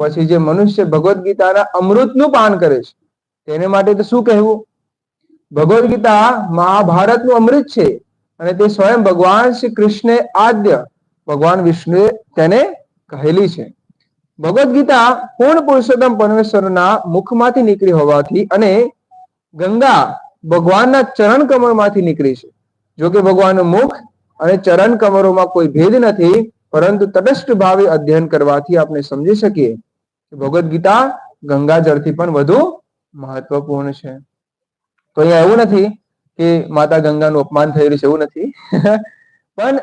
પછી જે મનુષ્ય ભગવદ્ ગીતાના અમૃતનું પાન કરે છે, તેને માટે તો શું કહેવું? ભગવદ્ ગીતા મહાભારતનું અમૃત છે અને તે સ્વયં ભગવાન શ્રી કૃષ્ણે આદ્ય ભગવાન વિષ્ણુએ તેને કહેલી છે. ભગવદ્ ગીતા પૂર્ણ પુરુષોત્તમ પરમેશ્વરના મુખમાંથી નીકળી હોવાથી અને ગંગા ભગવાનના ચરણ કમળમાંથી નીકળી છે. જો કે ભગવાનનું મુખ અને ચરણ કમરોમાં કોઈ ભેદ નથી, પરંતુ તટસ્થ ભાવે અધ્યયન કરવાથી આપણે સમજી શકીએ ભગવદ્ ગીતા ગંગાજળથી પણ વધુ મહત્વપૂર્ણ છે. તો અહીંયા એવું નથી કે માતા ગંગાનું અપમાન થઈ રહ્યું છે, એવું નથી. પણ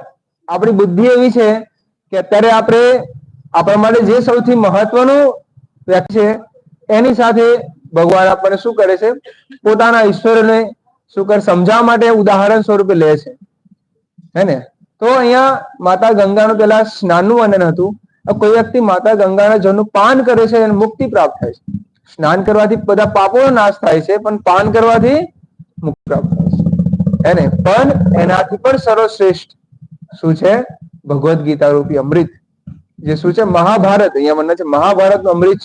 આપણી બુદ્ધિ એવી છે કે અત્યારે આપણે આપણા માટે જે સૌથી મહત્વનું વ્યક્તિ છે, એની સાથે ભગવાન આપણને શું કરે છે? પોતાના ઈશ્વરને શું કરે, સમજાવવા માટે ઉદાહરણ સ્વરૂપે લે છે. હે ને? તો અહીંયા માતા ગંગાનું પેલા સ્નાનનું વર્ણન હતું. કોઈ વ્યક્તિ માતા ગંગાના જળનું પાન કરે છે અને મુક્તિ પ્રાપ્ત થાય છે. સ્નાન કરવાથી બધા પાપોનો નાશ થાય છે, પણ પાન કરવાથી મુક્તિ પ્રાપ્ત થાય છે. એને પણ એનાથી પણ સર્વશ્રેષ્ઠ શું છે? ભગવદ્ ગીતા રૂપી અમૃત, જે શું છે? મહાભારત, અહીંયા મને છે મહાભારતનું અમૃત.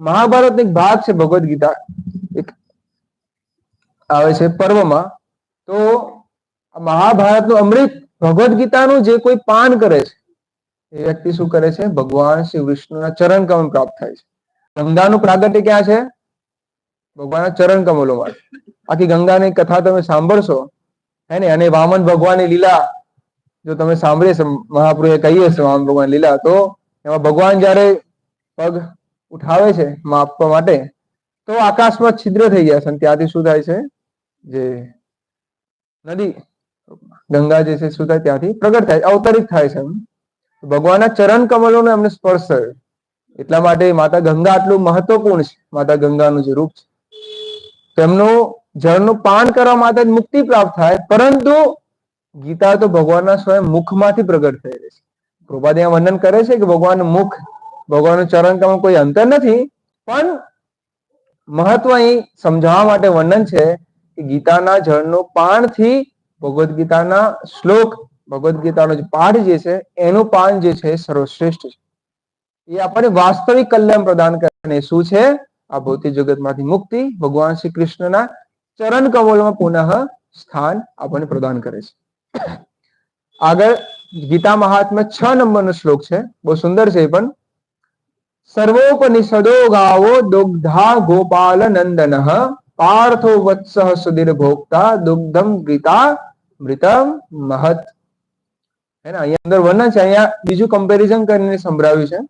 મહાભારત એક ભાગ છે ભગવદ્ ગીતા. એક આવે છે પર્વમાં. તો મહાભારતનું અમૃત ભગવદ્ ગીતાનું જે કોઈ પાન કરે છે એ વ્યક્તિ શું કરે છે? ભગવાન શ્રી વિષ્ણુના ચરણ કમલ પ્રાપ્ત થાય છે. ગંગાનું પ્રાગટ્ય ક્યાં છે? ભગવાનના ચરણ કમલોમાં. આખી ગંગાની કથા તમે સાંભળશો, હે ને? અને વામન ભગવાનની લીલા, જો તમે સાંભળીએ છે મહાપ્રભુએ કહીએ છે વામન ભગવાન લીલા, તો એમાં ભગવાન જયારે પગ ઉઠાવે છે માપવા માટે, તો આકાશમાં છિદ્ર થઈ જાય છે. ત્યાંથી શું થાય છે? જે નદી, ગંગા જે છે, શું થાય? ત્યાંથી પ્રગટ થાય, અવતરિત થાય છે એમ. ભગવાનના ચરણ કમલોનો એમને સ્પર્શ થયો. એટલા માટે માતા ગંગા આટલું મહત્વપૂર્ણ છે. માતા ગંગાનું જે રૂપ છે. તેમનું જળનું પાન કરવા માટે મુક્તિ પ્રાપ્ત થાય, પરંતુ ગીતા તો ભગવાનના સ્વયં મુખમાંથી પ્રગટ થઈ છે. પ્રભાત વર્ણન કરે છે કે ભગવાનનું મુખ, ભગવાનનું ચરણ કમળ કોઈ અંતર નથી, પણ મહત્વ અહીં સમજાવવા માટે વર્ણન છે કે ગીતાના જળનું પાણથી ભગવદ્ ગીતાના શ્લોક ભગવદ્ ગીતાનો જે પાઠ જે છે, એનું પાન જે છે સર્વશ્રેષ્ઠ છે. એ આપણને વાસ્તવિક કલ્યાણ પ્રદાન કરે શું છે? આ ભૌતિક જગતમાંથી મુક્તિ ભગવાન શ્રી કૃષ્ણના ચરણ કમળમાં પુનઃ સ્થાન આપણને પ્રદાન કરે છે. આગળ ગીતા મહાત્મા છ નંબરનો શ્લોક છે. બહુ સુંદર છે એ પણ. સર્વોપનિષદો ગાવો દુગ્ધા ગોપાલ નંદન પાર્થો વત્સ સુધીર ભોગતા દુગ્ધમ ગીતા મૃતમ મહત અહીંયા અંદર વર્ણન છે. અહીંયા બીજું કમ્પેરિઝન કરીને સંભળાવ્યું છે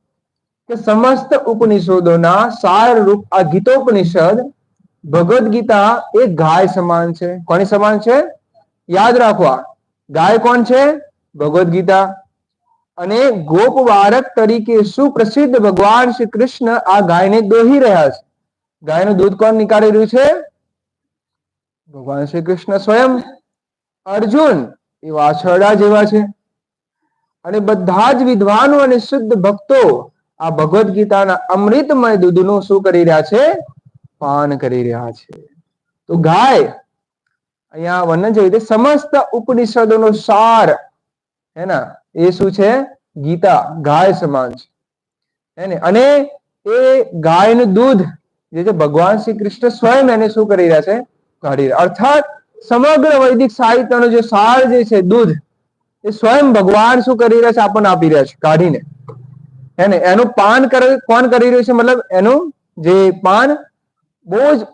કે સમસ્ત ઉપનિષદોના સાર રૂપ આ ગીતોપનિષદ ભગવદ ગીતા એ ગાય સમાન છે. કોની સમાન છે? યાદ રાખવા ગાય કોણ છે? ભગવદ ગીતા. અને ગોપ બાળક તરીકે સુપ્રસિદ્ધ ભગવાન શ્રી કૃષ્ણ આ ગાયને દોહી રહ્યા છે. ગાયનું દૂધ કોણ નીકાળી રહ્યું છે? ભગવાન શ્રી કૃષ્ણ સ્વયં. અર્જુન એ વાછરડા જેવા છે. અને બધા જ વિદ્વાનો અને શુદ્ધ ભક્તો આ ભગવદ્ ગીતાના અમૃતમય દૂધનું શું કરી રહ્યા છે? પાન કરી રહ્યા છે. તો ગાય, અહીંયા વર્ણન છે સમસ્ત ઉપનિષદોનો સાર હે ને એ શું છે? ગીતા, ગાય સમાન છે. ને અને એ ગાયનું દૂધ જે છે ભગવાન શ્રી કૃષ્ણ સ્વયં એને શું કરી રહ્યા છે? કાઢી રહ્યા. અર્થાત સમગ્ર વૈદિક સાહિત્યનો જે સાર જે છે દૂધ એ સ્વયં ભગવાન શું કરી રહ્યા છે? આપણને આપી રહ્યા છે, કાઢીને. હે એનું પાન કોણ કરી રહ્યું છે? મતલબ એનું જે પાન બહુ જ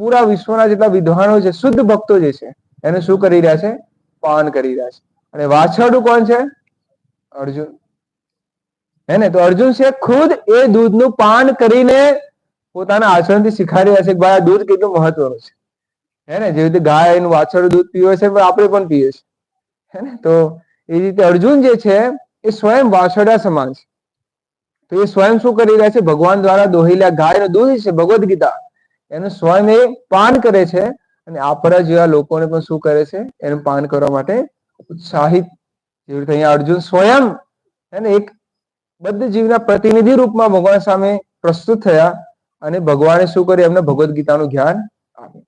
પૂરા વિશ્વના જેટલા વિદ્વાનો છે શુદ્ધ ભક્તો જે છે, એને શું કરી રહ્યા છે? પાન કરી રહ્યા છે. અને વાછરડું કોણ છે? અર્જુન. હે ને તો અર્જુન છે ખુદ એ દૂધનું પાન કરીને પોતાના આચરણથી શીખાડી રહ્યા છે. કે ભાઈ દૂધ કેટલું મહત્વનું છે. હે ને જેવી રીતે ગાય એનું વાછરડું દૂધ પીવે છે, પણ આપણે પણ પીએ છીએ. હે ને? તો એ રીતે અર્જુન જે છે, એ સ્વયં વાછડા સમાન છે. તો એ સ્વયં શું કરી રહ્યા છે? ભગવાન દ્વારા દોહેલા ગાયનું દૂધ છે, ભગવદ્ ગીતા. એનું સ્વયં એ પાન કરે છે અને આપણા જેવા લોકોને પણ શું કરે છે? એનું પાન કરવા માટે ઉત્સાહિત જેવી રીતે અહીંયા અર્જુન સ્વયં એને એક બદ્ધ જીવના પ્રતિનિધિ રૂપમાં ભગવાન સામે પ્રસ્તુત થયા અને ભગવાને શું કર્યું? એમને ભગવદ્ ગીતાનું જ્ઞાન આપ્યું.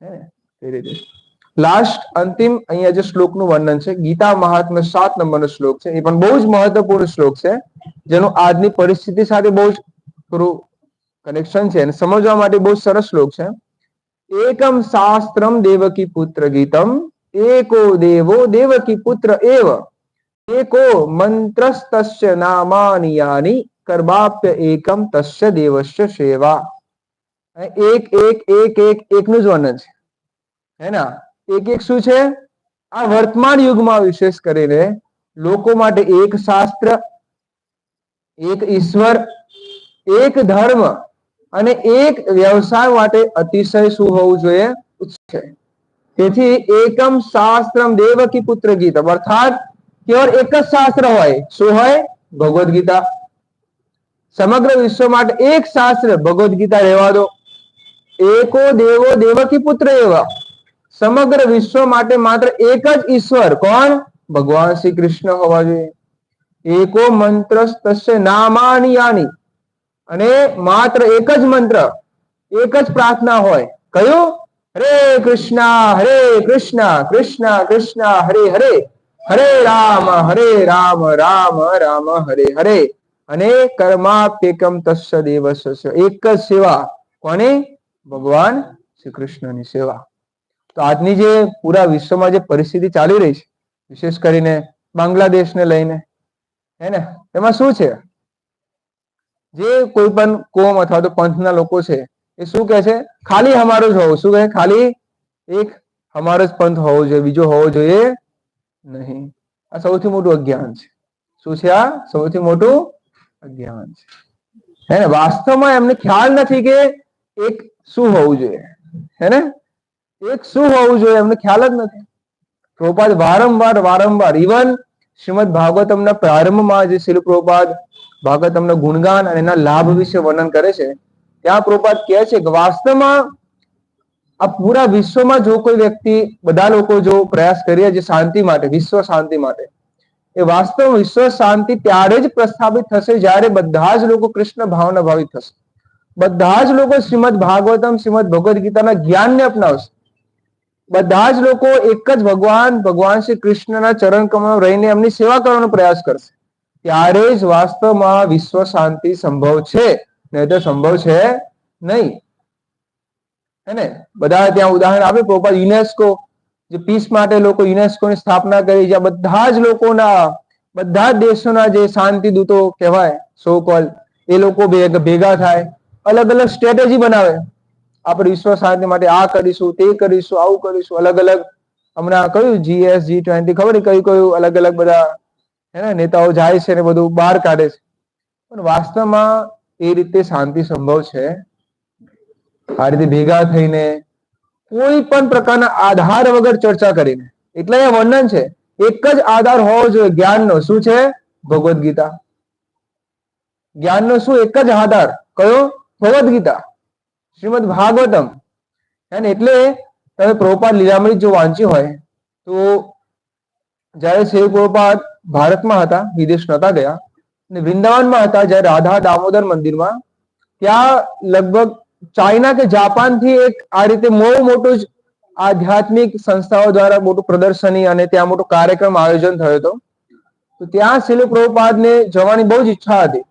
હે ને? એ રીતે. લાસ્ટ અંતિમ, અહીંયા જે શ્લોકનું વર્ણન છે, ગીતા મહાત્મા સાત નંબરનો શ્લોક છે. એ પણ બહુ જ મહત્વપૂર્ણ શ્લોક છે, જેનું આજની પરિસ્થિતિ સાથે બહુ જ થોડું કનેક્શન છે અને સમજવા માટે બહુ સરસ શ્લોક છે. એકમ શાસ્ત્રમ દેવકી પુત્ર ગીતમ, એકો દેવો દેવકી પુત્ર એવ, એકો મંત્રસ્તસ્ય નામાની યાની, કર્માપ્ય એકમ તસ્ય દેવસ્ય સેવા. એક એક એક એક, એકનું જ વર્ણન છે. હે ના? એક એક શું છે? આ વર્તમાન યુગમાં વિશેષ કરીને લોકો માટે એક શાસ્ત્ર, એક ઈશ્વર, એક ધર્મ અને એક વ્યવસાય માટે અતિશય શું હોવું જોઈએ? છે તેથી એકમ શાસ્ત્રમ દેવકી પુત્ર ગીતમ અર્થાત કેવળ એક જ શાસ્ત્ર હોય, શું હોય? ભગવદ્ ગીતા. સમગ્ર વિશ્વ માટે એક શાસ્ત્ર, ભગવદ્ ગીતા રહેવા દો. એકો દેવો દેવકી પુત્ર એવા. સમગ્ર વિશ્વ માટે માત્ર એક જ ઈશ્વર કોણ? ભગવાન શ્રી કૃષ્ણ હોવા જોઈએ. એકો મંત્ર નામાની યાની. અને માત્ર એક જ મંત્ર, એક જ પ્રાર્થના હોય. કયું? હરે કૃષ્ણ હરે કૃષ્ણ કૃષ્ણ કૃષ્ણ, હરે હરે. હરે રામ હરે રામ રામ રામ, હરે હરે. અને કર્માપ્યકમ તસ્ય દેવસ્ય. એક જ સેવા કોની? ભગવાન શ્રી કૃષ્ણની સેવા. તો આજની જે પૂરા વિશ્વમાં જે પરિસ્થિતિ ચાલી રહી છે, વિશેષ કરીને બાંગ્લાદેશને લઈને, હે ને? એમાં શું છે? જે કોઈ પણ કોમ અથવા તો પંથના લોકો છે, એ શું કહે છે? ખાલી અમારો જ હોવો. શું કહે? ખાલી એક અમારો જ પંથ હોવો જોઈએ, બીજો હોવો જોઈએ નહીં. આ સૌથી મોટું અજ્ઞાન છે. શું છે આ? સૌથી મોટું અજ્ઞાન છે. હે ને? વાસ્તવમાં એમને ખ્યાલ નથી કે એક શું હોવું જોઈએ. હે ને? એક શું હોવું જોઈએ એમને ખ્યાલ જ નથી પ્રભુપાદ વારંવાર વારંવાર ઇવન શ્રીમદ ભાગવતમના પ્રારંભમાં જે શિલ પ્રભુપાદ ભાગવતમના ગુણગાન અને એના લાભ વિશે વર્ણન કરે છે ત્યાં પ્રભુપાદ કહે છે કે વાસ્તવમાં આ પૂરા વિશ્વમાં જો કોઈ વ્યક્તિ બધા લોકો જો પ્રયાસ કરીએ છે શાંતિ માટે વિશ્વ શાંતિ માટે એ વાસ્તવ વિશ્વ શાંતિ ત્યારે જ પ્રસ્થાપિત થશે જ્યારે બધા જ લોકો કૃષ્ણ ભાવના ભાવિત થશે બધા જ લોકો શ્રીમદ ભાગવતમ શ્રીમદ ભગવદ્ ગીતાના જ્ઞાનને અપનાવશે બધા જ લોકો એક જ ભગવાન ભગવાન શ્રી કૃષ્ણના ચરણ કમળ રહીને એમની સેવા કરવાનો પ્રયાસ કરશે. ત્યારે જ વાસ્તવમાં વિશ્વ શાંતિ સંભવ છે. નહીં તો સંભવ છે નહીં. હે ને બધા ત્યાં ઉદાહરણ આપે પ્રોપર યુનેસ્કો, જે પીસ માટે લોકો યુનેસ્કોની સ્થાપના કરી, જ્યાં બધા જ લોકોના, બધા જ દેશોના જે શાંતિ દૂતો કહેવાય સો કોલ એ લોકો ભેગા થાય અલગ અલગ સ્ટ્રેટેજી બનાવે. આપણે વિશ્વ શાંતિ માટે આ કરીશું, તે કરીશું, આવું કરીશું અલગ અલગ હમણાં કયું જીએસ જી ટ્વેન્ટી ખબર કયું કયું અલગ અલગ બધા, હે નેતાઓ જાય છે ને બધું બહાર કાઢે છે. પણ વાસ્તવમાં એ રીતે શાંતિ સંભવ છે. આ રીતે ભેગા થઈને કોઈ પણ પ્રકારના આધાર વગર ચર્ચા કરીને, એટલે એ વર્ણન છે, એક જ આધાર હોવો જોઈએ, જ્ઞાનનો. શું છે? ભગવદ્ ગીતા. જ્ઞાનનો શું? એક જ આધાર. કયો? ભગવદ્ ગીતા. શ્રીમદ ભાગવતમ. અને એટલે તમે પ્રભુપાદ લીલામણી જો વાંચ્યું હોય, તો જ્યારે શિવ પ્રોપાદ ભારતમાં હતા, વિદેશ નતા ગયા, અને વૃંદાવનમાં હતા, જ્યારે રાધા દામોદર મંદિરમાં, ત્યાં લગભગ ચાઇના કે જાપાનથી એક આ રીતે બહુ મોટું જ આધ્યાત્મિક સંસ્થાઓ દ્વારા મોટું પ્રદર્શની અને ત્યાં મોટો કાર્યક્રમ આયોજન થયો હતો. તો ત્યાં શિલ પ્રભુપાદને જવાની બહુ જ ઈચ્છા હતી.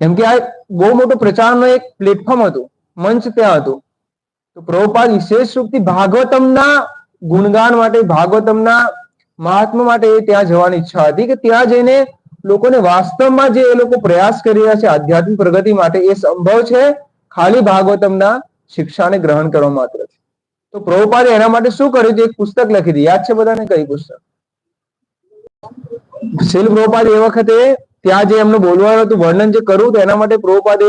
કેમ કે આ બહુ મોટો પ્રચારનો એક પ્લેટફોર્મ હતું. મંચ ત્યાં હતું. તો પ્રભુપાદ વિશેષ રૂપથી ભાગવતમના ગુણગાન માટે, ભાગવતમના મહાત્મા માટે ત્યાં જવાની ઈચ્છા હતી કે ત્યાં જઈને લોકોને વાસ્તવમાં જે એ લોકો પ્રયાસ કરી રહ્યા છે આધ્યાત્મિક પ્રગતિ માટે એ સંભવ છે, ખાલી ભાગવતમના શિક્ષાને ગ્રહણ કરવા માત્ર છે. તો પ્રભુપાદે એના માટે શું કર્યું? એક પુસ્તક લખી દીધી યાદ છે બધાને કઈ પુસ્તક? શિલ પ્રભુપાદ એ વખતે ત્યાં જે એમનું બોલવાનું હતું, વર્ણન જે કરવું તો એના માટે પ્રભુપાદે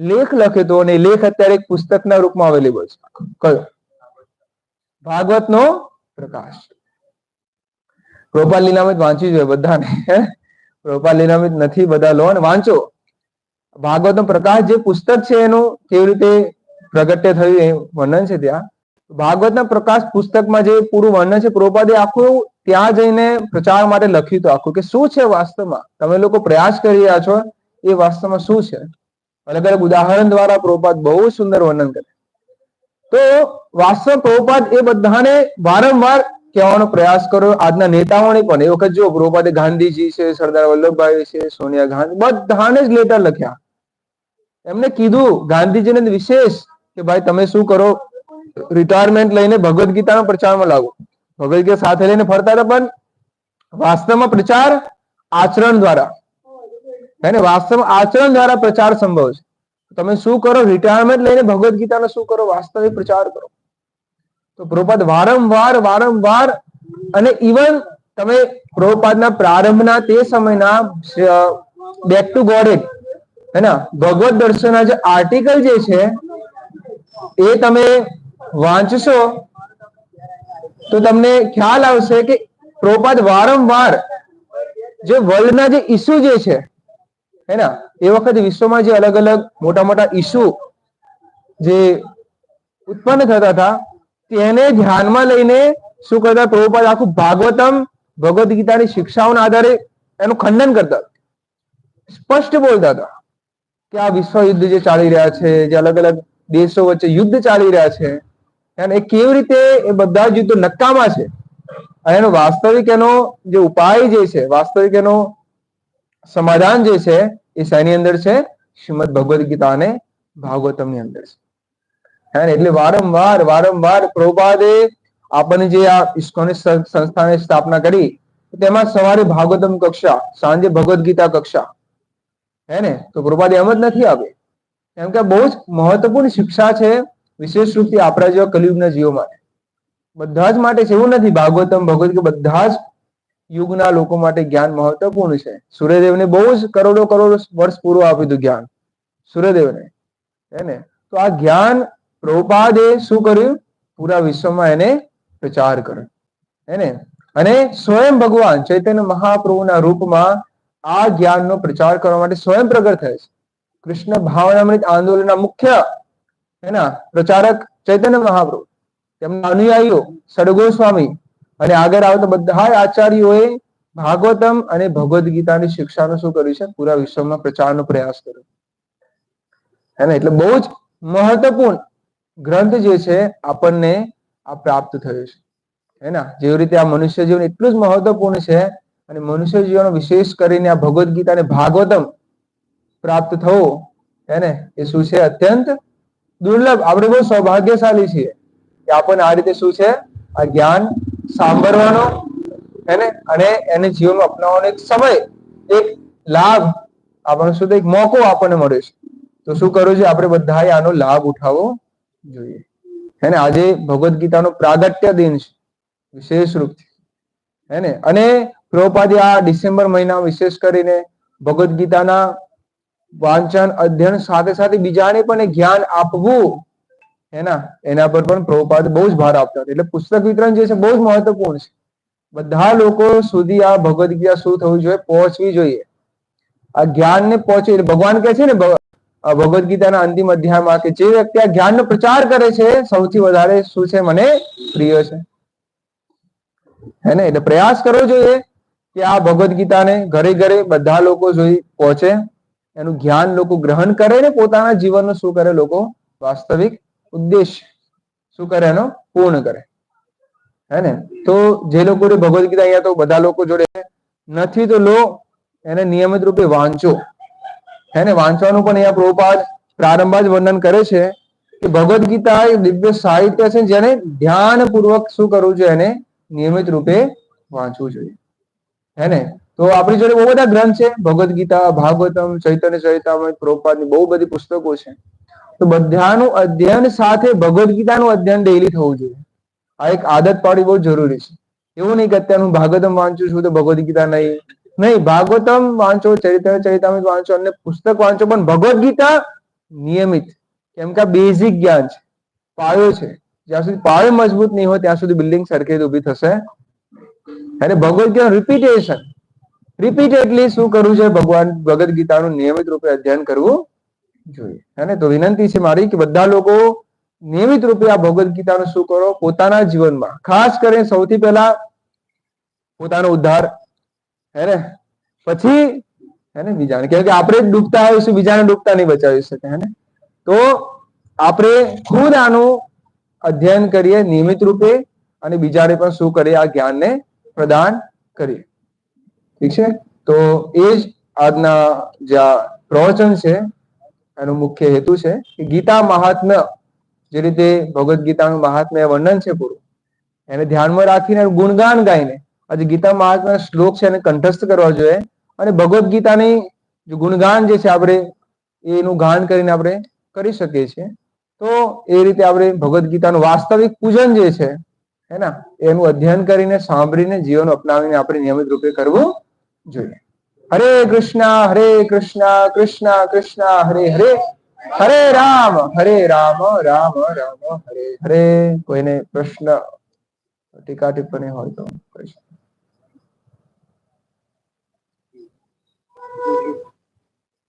લેખ લખ્યો હતો અને લેખ અત્યારે એક પુસ્તકના રૂપમાં અવેલેબલ છે. કયો? ભાગવતનો પ્રકાશ. ગોપાલ લીલામિત વાંચી જોઈએ બધાને. ગોપાલ લીલામિત નથી બધા લો. અને વાંચો. ભાગવતનો પ્રકાશ જે પુસ્તક છે એનું કેવી રીતે પ્રગટ્ય થયું એ વર્ણન છે ત્યાં. ભાગવતના પ્રકાશ પુસ્તકમાં જે પૂરું વર્ણન છે પ્રોપાદે આખું ત્યાં જઈને પ્રચાર માટે લખ્યું હતું આખું કે શું છે વાસ્તવમાં? તમે લોકો પ્રયાસ કરી રહ્યા છો એ વાસ્તવમાં શું છે? અલગ અલગ ઉદાહરણ દ્વારા પ્રભુપાદ બહુ સુંદર વર્ણન કરે. તો વાસ્તવ પ્રભુપાદ એ બધાને વારંવાર કહેવાનો પ્રયાસ કર્યો આજના નેતાઓને પણ. એ વખત જો પ્રભુપાદે ગાંધીજી છે, સરદાર વલ્લભભાઈ છે, સોનિયા ગાંધી, બધાને જ લેટર લખ્યા. એમને કીધું ગાંધીજીને વિશેષ કે ભાઈ તમે શું કરો? રિટાયરમેન્ટ લઈને ભગવદ્ ગીતાનો પ્રચારમાં લાગો. ભગવદ્ ગીતા સાથે લઈને ફરતા હતા, પણ વાસ્તવમાં પ્રચાર આચરણ દ્વારા હે વાસ્તવ આચરણ દ્વારા પ્રચાર સંભવ છે. તમે શું કરો? રિટાયરમેન્ટ લઈને ભગવદ્ ગીતાનો શું કરો? વાસ્તવિક પ્રચાર કરો. તો પ્રોપાદ વારંવાર વારંવાર અને ઇવન તમે પ્રોપાદના પ્રારંભના તે સમયના બેક ટુ ગોડ હે ને? ભગવત દર્શનના જે આર્ટિકલ જે છે, એ તમે વાંચશો, તો તમને ખ્યાલ આવશે કે પ્રોપાદ વારંવાર જે વર્લ્ડના જે ઇસ્યુ જે છે હે ને એ વખતે વિશ્વમાં જે અલગ અલગ મોટા મોટા ઇસ્યુ જે ઉત્પન્ન થતા હતા, તેને ધ્યાનમાં લઈને શું કરતા? પ્રભુપાદ આખું ભાગવતમ ભગવદ્ ગીતાની શિક્ષાઓના આધારે એનું ખંડન કરતા. સ્પષ્ટ બોલતા હતા કે આ વિશ્વ યુદ્ધ જે ચાલી રહ્યા છે, જે અલગ અલગ દેશો વચ્ચે યુદ્ધ ચાલી રહ્યા છે, અને એ કેવી રીતે એ બધા જ યુદ્ધો નકામા છે? અને એનો વાસ્તવિક એનો જે ઉપાય જે છે, વાસ્તવિક એનો સમાધાન જે છે એ શેની અંદર છે? શ્રીમદ ભગવદ્ ગીતા અને ભાગવતમની અંદર છે. એટલે વારંવાર વારંવાર પ્રભુપાદે આપણને જે આ ઇસ્કોની સંસ્થાની સ્થાપના કરી, તેમાં સવારે ભાગવતમ કક્ષા, સાંજે ભગવદ્ ગીતા કક્ષા. હે ને? તો પ્રભુપાદે એમ જ નથી આવે. કેમ કે બહુ જ મહત્વપૂર્ણ શિક્ષા છે, વિશેષ રૂપથી આપણા જેવા કલયુગના જીવો માટે. બધા જ માટે છે એવું નથી. ભાગવતમ, ભગવદ બધા જ યુગના લોકો માટે જ્ઞાન મહત્વપૂર્ણ છે. સૂર્યદેવને બહુ જ કરોડો કરોડો વર્ષ પૂરું આપ્યું હતું જ્ઞાન. સૂર્યદેવને હે તો આ જ્ઞાન પ્રભુપાદે શું કર્યું? પૂરા વિશ્વમાં એને પ્રચાર કર્યો. હે અને સ્વયં ભગવાન ચૈતન્ય મહાપ્રભુના રૂપમાં આ જ્ઞાનનો પ્રચાર કરવા માટે સ્વયં પ્રગટ થયા છે. કૃષ્ણ ભાવનામૃત આંદોલનના મુખ્ય એના પ્રચારક ચૈતન્ય મહાપ્રભુ. તેમના અનુયાયીઓ સડગો સ્વામી અને આગળ આવે તો બધા આચાર્યોએ ભાગવતમ અને ભગવદ્ ગીતાની શિક્ષાનું શું કર્યું છે? પૂરા વિશ્વમાં પ્રચારનો પ્રયાસ કર્યો. હે એટલે બહુ જ મહત્વપૂર્ણ ગ્રંથ જે છે, આપણને આ પ્રાપ્ત થયો છે. હે ને? જેવી રીતે આ મનુષ્ય જીવન એટલું જ મહત્વપૂર્ણ છે અને મનુષ્ય જીવન વિશેષ કરીને આ ભગવદ્ ગીતા અને ભાગવતમ પ્રાપ્ત થવો, હે ને? એ શું છે? અત્યંત દુર્લભ. આપણે બહુ સૌભાગ્યશાળી છીએ કે આપણને આ રીતે શું છે? આ જ્ઞાન સાંભળવાનો, હેને? અને એને જીવનમાં અપનાવવાનો એક સમય, એક લાભ આપણને શું એક મોકો આપણને મળે છે. તો શું કરવું છે? આપણે બધાએ આનો લાભ ઉઠાવવો જોઈએ. હે ને આજે ભગવદ્ ગીતાનો પ્રાગટ્ય દિન છે, વિશેષ રૂપથી. હે ને અને પ્રભુપાદે આ ડિસેમ્બર મહિના વિશેષ કરીને ભગવદ્ ગીતાના વાંચન, અધ્યયન સાથે સાથે બીજાને પણ જ્ઞાન આપવું એના એના પર પણ પ્રભુપાદ બહુ જ ભાર આપતા એટલે પુસ્તક વિતરણ જે છે બહુ જ મહત્વપૂર્ણ છે. બધા લોકો સુધી આ ભગવદ ગીતા શું થવું જોઈએ, પહોંચવી જોઈએ. આ જ્ઞાનને પહોંચે ભગવાન કે છે ને ભગવદ ગીતાના અંતિમ અધ્યાયમાં કે જે વ્યક્તિ આ જ્ઞાનનો પ્રચાર કરે છે, સૌથી વધારે શું છે મને પ્રિય છે? હે ને? એટલે પ્રયાસ કરવો જોઈએ કે આ ભગવદ ગીતાને ઘરે ઘરે બધા લોકો જોઈ પહોંચે. એનું જ્ઞાન લોકો ગ્રહણ કરે ને પોતાના જીવનનું શું કરે લોકો? વાસ્તવિક ઉદ્દેશ શું કરે એનો? પૂર્ણ કરે. હે ને? તો જે લોકો ભગવદ્ ગીતા અહીંયા તો બધા લોકો જોડે નથી તો લો, એને નિયમિત રૂપે વાંચો. હે વાંચવાનું પણ અહીંયા પ્રભુપાદ પ્રારંભ જ વર્ણન કરે છે કે ભગવદ્ ગીતા એ દિવ્ય સાહિત્ય છે જેને ધ્યાનપૂર્વક શું કરવું જોઈએ? એને નિયમિત રૂપે વાંચવું જોઈએ. હે ને? તો આપણી જોડે બહુ બધા ગ્રંથ છે. ભગવદ્ ગીતા, ભાગવતમ, ચૈતન્ય ચરિતામૃત પ્રભુપાદની બહુ બધી પુસ્તકો છે. તો બધાનું અધ્યયન સાથે ભગવદ્ ગીતાનું અધ્યયન ડેલી થવું જોઈએ. આ એક આદત પાડવી બહુ જરૂરી છે. એવું નહીં કે અત્યારે હું ભાગવતમ વાંચું છું તો ભગવદ્ ગીતા નહીં. નહીં, ભાગવતમ વાંચો, ચરિત્ર ચરિતામૃત વાંચો અને પુસ્તક વાંચો, પણ ભગવદ્ ગીતા નિયમિત. કેમ કે આ બેઝિક જ્ઞાન છે. પાયો છે. જ્યાં સુધી પાયો મજબૂત નહીં હોય, ત્યાં સુધી બિલ્ડિંગ સરખી ઊભી થશે. અને ભગવદ્ ગીતા રિપીટેશન રિપીટેડલી શું કરવું છે? ભગવાન ભગવદ્ ગીતાનું નિયમિત રૂપે અધ્યયન કરવું જોઈએ. અને તો વિનંતી છે મારી કે બધા લોકો નિયમિત રૂપે આ ભગવદ ગીતાનું શું કરો? પોતાના જીવનમાં. ખાસ કરીને સૌથી પહેલા પોતાનો ઉદ્ધાર. હે ને? પછી હે ને બીજાને. કેમ કે આપણે ડૂબતા આવીશું બીજાને ડૂબતા નહીં બચાવી શકે, હે ને? તો આપણે ખુદ આનું અધ્યયન કરીએ નિયમિત રૂપે અને બીજાને પણ શું કરીએ? આ જ્ઞાનને પ્રદાન કરીએ. ઠીક છે? તો એ જ આજના જે પ્રવચન છે એનો મુખ્ય હેતુ છે કે ગીતા મહાત્મ્ય જે રીતે ભગવદ્ ગીતાનું મહાત્મ્ય વર્ણન છે પૂરું, એને ધ્યાનમાં રાખીને ગુણગાન ગાઈને આજે ગીતા મહાત્મા શ્લોક છે એને કંઠસ્થ કરવા જોઈએ અને ભગવદ્ ગીતાની ગુણગાન જે છે આપણે એનું ગાન કરીને આપણે કરી શકીએ છીએ. તો એ રીતે આપણે ભગવદ્ ગીતાનું વાસ્તવિક પૂજન જે છે, હે એનું અધ્યયન કરીને સાંભળીને જીવન અપનાવીને આપણે નિયમિત રૂપે કરવું જોઈએ. હરે કૃષ્ણ હરે કૃષ્ણ કૃષ્ણ કૃષ્ણ હરે હરે હરે રામ હરે રામ રામ રામ હરે હરે કોઈને પ્રશ્ન, ટીકા ટિપ્પણી હોય તો કરી શકો.